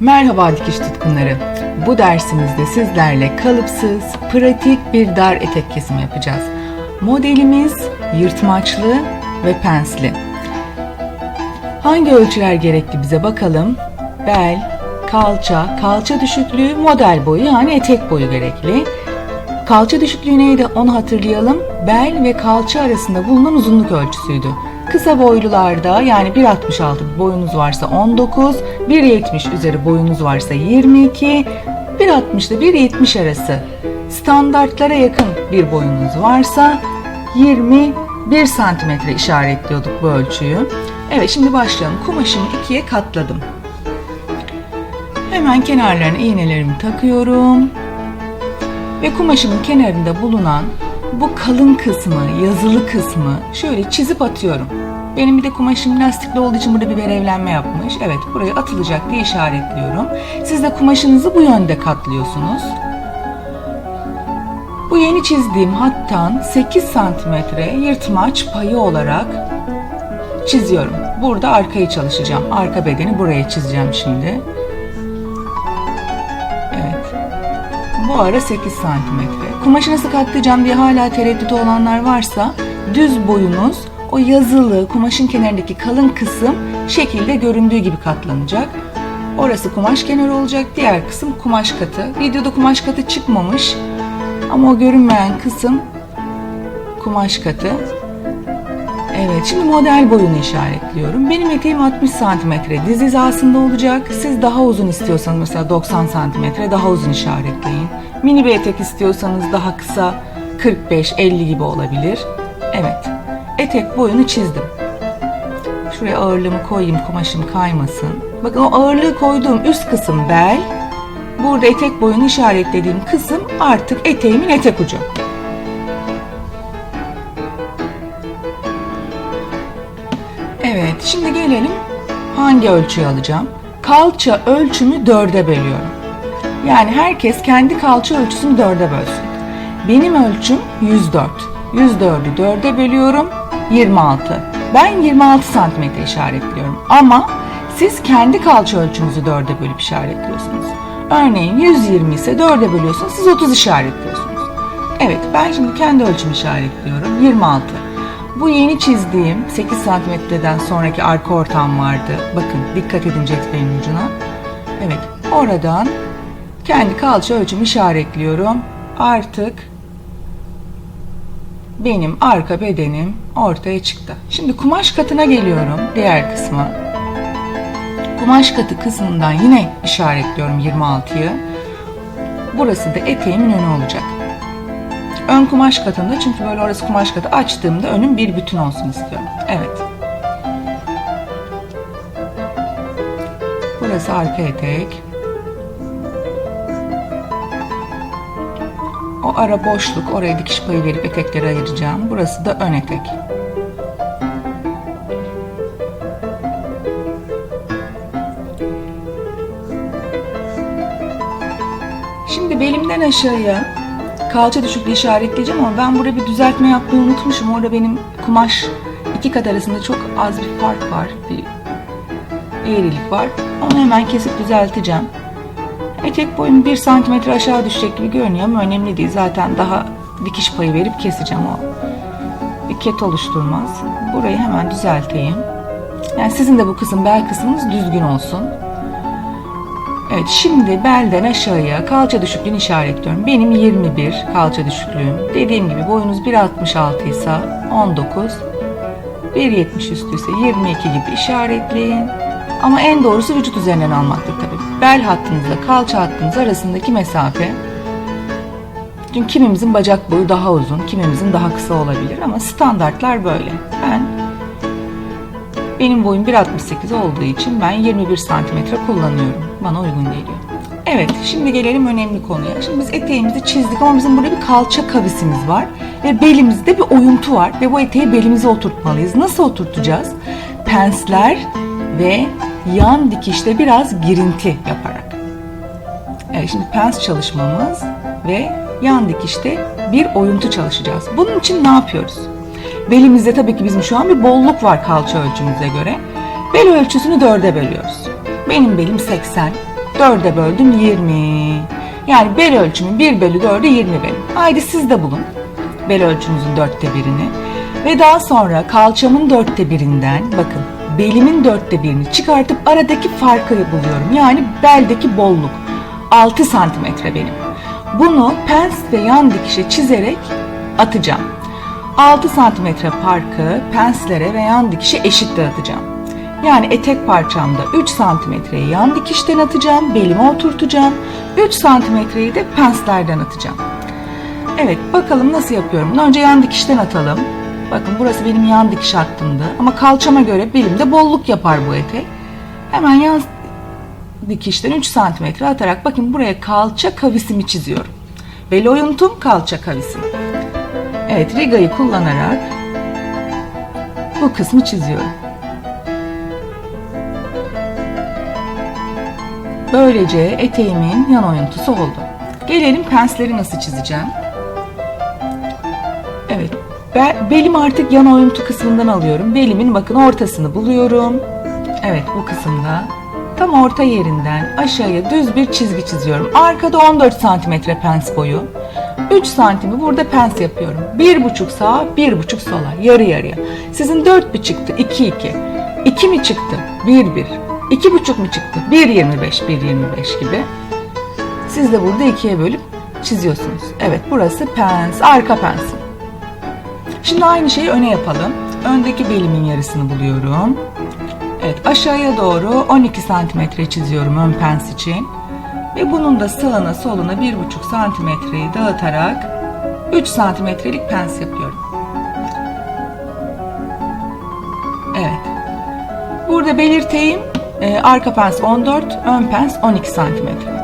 Merhaba dikiş tutkunları. Bu dersimizde sizlerle kalıpsız, pratik bir dar etek kesimi yapacağız. Modelimiz yırtmaçlı ve pensli. Hangi ölçüler gerekli bize bakalım. Bel, kalça, kalça düşüklüğü, model boyu yani etek boyu gerekli. Kalça düşüklüğü neydi onu hatırlayalım. Bel ve kalça arasında bulunan uzunluk ölçüsüydü. Kısa boylularda yani 1.66 boyunuz varsa 19, 1.70 üzeri boyunuz varsa 22, 1.60 ile 1.70 arası standartlara yakın bir boyunuz varsa 21 santimetre işaretliyorduk bu ölçüyü. Evet şimdi başlayalım. Kumaşımı ikiye katladım. Hemen kenarlarına iğnelerimi takıyorum ve kumaşımın kenarında bulunan bu kalın kısmı, yazılı kısmı şöyle çizip atıyorum. Benim bir de kumaşım lastikli olduğu için burada bir berevlenme yapmış. Evet buraya atılacak diye işaretliyorum. Siz de kumaşınızı bu yönde katlıyorsunuz. Bu yeni çizdiğim hattan 8 santimetre yırtmaç payı olarak çiziyorum. Burada arkayı çalışacağım. Arka bedeni buraya çizeceğim şimdi. Evet. Bu ara 8 santimetre. Kumaşı nasıl katlayacağım diye hala tereddüt olanlar varsa düz boyunuz o yazılı kumaşın kenarındaki kalın kısım şekilde göründüğü gibi katlanacak. Orası kumaş kenarı olacak. Diğer kısım kumaş katı. Videoda kumaş katı çıkmamış. Ama o görünmeyen kısım kumaş katı. Evet şimdi model boyunu işaretliyorum. Benim eteğim 60 santimetre diz hizasında olacak. Siz daha uzun istiyorsanız mesela 90 santimetre daha uzun işaretleyin. Mini bir etek istiyorsanız daha kısa 45-50 gibi olabilir. Evet etek boyunu çizdim. Şuraya ağırlığımı koyayım kumaşım kaymasın. Bakın o ağırlığı koyduğum üst kısım bel. Burada etek boyunu işaretlediğim kısım artık eteğimin etek ucu. Evet, şimdi gelelim hangi ölçüyü alacağım? Kalça ölçümü dörde bölüyorum. Yani herkes kendi kalça ölçüsünü dörde bölsün. Benim ölçüm 104. 104'ü dörde bölüyorum 26. Ben 26 santimetre işaretliyorum. Ama siz kendi kalça ölçünüzü dörde bölüp işaretliyorsunuz. Örneğin 120 ise dörde bölüyorsunuz. Siz 30 işaretliyorsunuz. Evet ben şimdi kendi ölçümü işaretliyorum. 26. Bu yeni çizdiğim 8 santimetreden sonraki arka ortam vardı. Bakın dikkat edin cetvelin ucuna. Evet oradan kendi kalça ölçümü işaretliyorum. Artık benim arka bedenim ortaya çıktı. Şimdi kumaş katına geliyorum diğer kısma. Kumaş katı kısmından yine işaretliyorum 26'yı. Burası da eteğimin önü olacak. Ön kumaş katında çünkü böyle orası kumaş katı açtığımda önüm bir bütün olsun istiyorum. Evet. Burası arka etek. O ara boşluk, oraya dikiş payı verip etekleri ayıracağım. Burası da ön etek. Şimdi belimden aşağıya kalça düşüklüğü işaretleyeceğim ama ben burada bir düzeltme yapmayı unutmuşum. Orada benim kumaş iki kat arasında çok az bir fark var. Bir eğrilik var. Onu hemen kesip düzelteceğim. Etek boyum 1 santimetre aşağı düşecek gibi görünüyor ama önemli değil. Zaten daha dikiş payı verip keseceğim o. Bir ket oluşturmaz. Burayı hemen düzelteyim. Yani sizin de bu kısım bel kısmınız düzgün olsun. Evet şimdi belden aşağıya kalça düşüklüğünü işaretliyorum. Benim 21 kalça düşüklüğüm. Dediğim gibi boyunuz 1.66 ise 19, 1.70 üstü ise 22 gibi işaretleyin. Ama en doğrusu vücut üzerinden almaktır tabii. Bel hattınızla kalça hattınız arasındaki mesafe. Çünkü kimimizin bacak boyu daha uzun, kimimizin daha kısa olabilir ama standartlar böyle. Ben benim boyum 1.68 olduğu için ben 21 santimetre kullanıyorum. Bana uygun geliyor. Evet, şimdi gelelim önemli konuya. Şimdi biz eteğimizi çizdik ama bizim burada bir kalça kavisimiz var. Ve belimizde bir oyuntu var. Ve bu eteği belimize oturtmalıyız. Nasıl oturtacağız? Pensler ve yan dikişte biraz girinti yaparak. Evet, şimdi pens çalışmamız ve yan dikişte bir oyuntu çalışacağız. Bunun için ne yapıyoruz? Belimizde tabii ki bizim şu an bir bolluk var kalça ölçümüze göre. Bel ölçüsünü dörde bölüyoruz. Benim belim 80, 4'e böldüm 20. Yani bel ölçümün 1 bölü 4'ü 20 benim. Haydi siz de bulun bel ölçünüzün dörtte birini. Ve daha sonra kalçamın dörtte birinden bakın belimin dörtte birini çıkartıp aradaki farkı buluyorum. Yani beldeki bolluk 6 santimetre benim. Bunu pens ve yan dikişe çizerek atacağım. 6 santimetre farkı penslere ve yan dikişe eşit dağıtacağım. Yani etek parçamda 3 santimetreyi yan dikişten atacağım, belime oturtacağım. 3 santimetreyi de penslerden atacağım. Evet bakalım nasıl yapıyorum. Önce yan dikişten atalım. Bakın burası benim yan dikiş hattımdı. Ama kalçama göre belimde bolluk yapar bu etek. Hemen yan dikişten 3 santimetre atarak bakın buraya kalça kavisimi çiziyorum. Bel oyuntum kalça kavisim. Evet rigayı kullanarak bu kısmı çiziyorum. Böylece eteğimin yan oyuntusu oldu. Gelelim pensleri nasıl çizeceğim. Evet. Be belim artık yan oyuntu kısmından alıyorum. Belimin bakın ortasını buluyorum. Evet bu kısımda tam orta yerinden aşağıya düz bir çizgi çiziyorum. Arkada 14 santimetre pens boyu. 3 santimi burada pens yapıyorum. 1,5 sağa, 1,5 sola. Yarı yarıya. Sizin 4 mi çıktı? 2 2. 2 mi çıktı? 1 1. 2,5 mu çıktı? 1,25 1,25 gibi. Siz de burada ikiye bölüp çiziyorsunuz. Evet burası pens, arka pensim. Şimdi aynı şeyi öne yapalım. Öndeki belimin yarısını buluyorum. Evet aşağıya doğru 12 santimetre çiziyorum ön pens için. Ve bunun da sağına soluna 1,5 santimetreyi dağıtarak 3 santimetrelik pens yapıyorum. Evet. Burada belirteyim e, arka pens 14, ön pens 12 santimetre.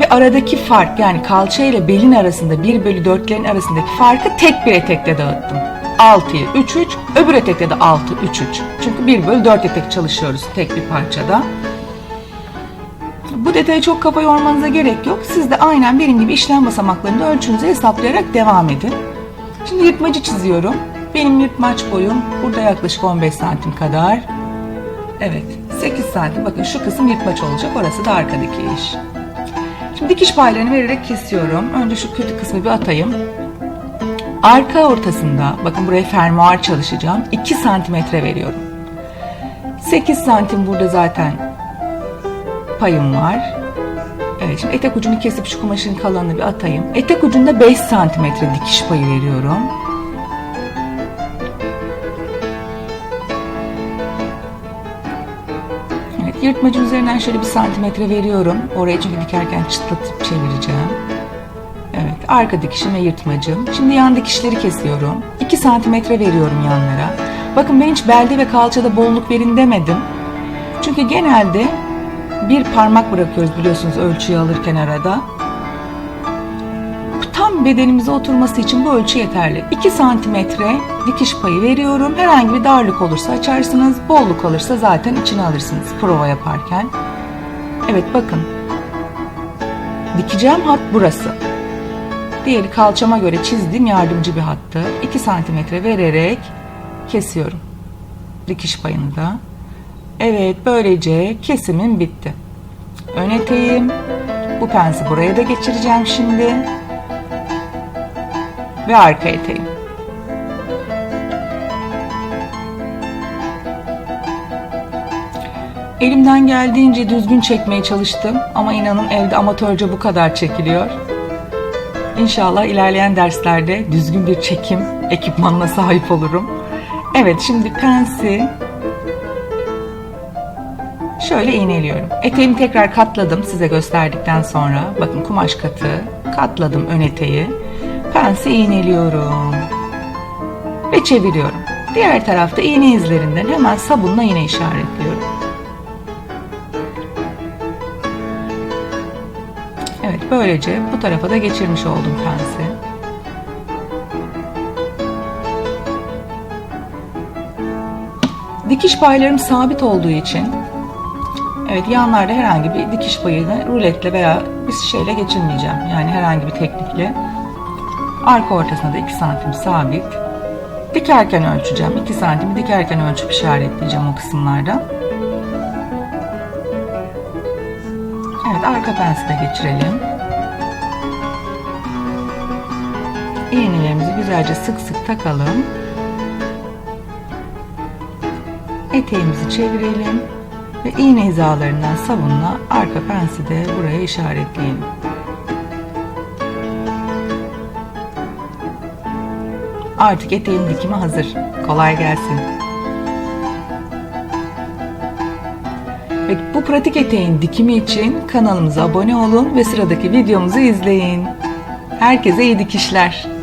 Ve aradaki fark yani kalça ile belin arasında 1 bölü 4'lerin arasındaki farkı tek bir etekte dağıttım. 6'yı 3 3, öbür etekte de 6 3 3. Çünkü 1 bölü 4 etek çalışıyoruz tek bir parçada. Bu detaya çok kafa yormanıza gerek yok. Siz de aynen benim gibi işlem basamaklarında ölçünüzü hesaplayarak devam edin. Şimdi yırtmacı çiziyorum. Benim yırtmaç boyum burada yaklaşık 15 santim kadar. Evet 8 santim bakın şu kısım yırtmaç olacak orası da arkadaki iş. Şimdi dikiş paylarını vererek kesiyorum. Önce şu kötü kısmı bir atayım. Arka ortasında bakın buraya fermuar çalışacağım. 2 santimetre veriyorum. 8 santim burada zaten payım var. Evet şimdi etek ucunu kesip şu kumaşın kalanını bir atayım. Etek ucunda 5 santimetre dikiş payı veriyorum. Yırtmacın üzerinden şöyle bir santimetre veriyorum. Oraya çünkü dikerken çıtlatıp çevireceğim. Evet arka dikişim ve yırtmacım. Şimdi yan dikişleri kesiyorum. 2 santimetre veriyorum yanlara. Bakın ben hiç belde ve kalçada bolluk verin demedim. Çünkü genelde bir parmak bırakıyoruz biliyorsunuz ölçüyü alırken arada. Bedenimize oturması için bu ölçü yeterli. 2 santimetre dikiş payı veriyorum. Herhangi bir darlık olursa açarsınız. Bolluk olursa zaten içine alırsınız prova yaparken. Evet bakın. Dikeceğim hat burası. Diğeri kalçama göre çizdiğim yardımcı bir hattı. 2 santimetre vererek kesiyorum. Dikiş payını da. Evet böylece kesimim bitti. Ön eteğim. Bu pensi buraya da geçireceğim şimdi. Ve arka eteğim. Elimden geldiğince düzgün çekmeye çalıştım ama inanın evde amatörce bu kadar çekiliyor. İnşallah ilerleyen derslerde düzgün bir çekim ekipmanına sahip olurum. Evet şimdi pensi şöyle iğneliyorum. Eteğimi tekrar katladım size gösterdikten sonra. Bakın kumaş katı katladım ön eteği. Pensi iğneliyorum. Ve çeviriyorum. Diğer tarafta iğne izlerinden hemen sabunla yine işaretliyorum. Evet böylece bu tarafa da geçirmiş oldum pensi. Dikiş paylarım sabit olduğu için evet yanlarda herhangi bir dikiş payını ruletle veya bir şeyle geçirmeyeceğim. Yani herhangi bir teknikle. Arka ortasına da 2 santim sabit. Dikerken ölçeceğim. 2 santimi dikerken ölçüp işaretleyeceğim o kısımlarda. Evet arka pensi de geçirelim. İğnelerimizi güzelce sık sık takalım. Eteğimizi çevirelim ve iğne hizalarından sabunla arka pensi de buraya işaretleyelim. Artık eteğin dikimi hazır. Kolay gelsin. Ve bu pratik eteğin dikimi için kanalımıza abone olun ve sıradaki videomuzu izleyin. Herkese iyi dikişler.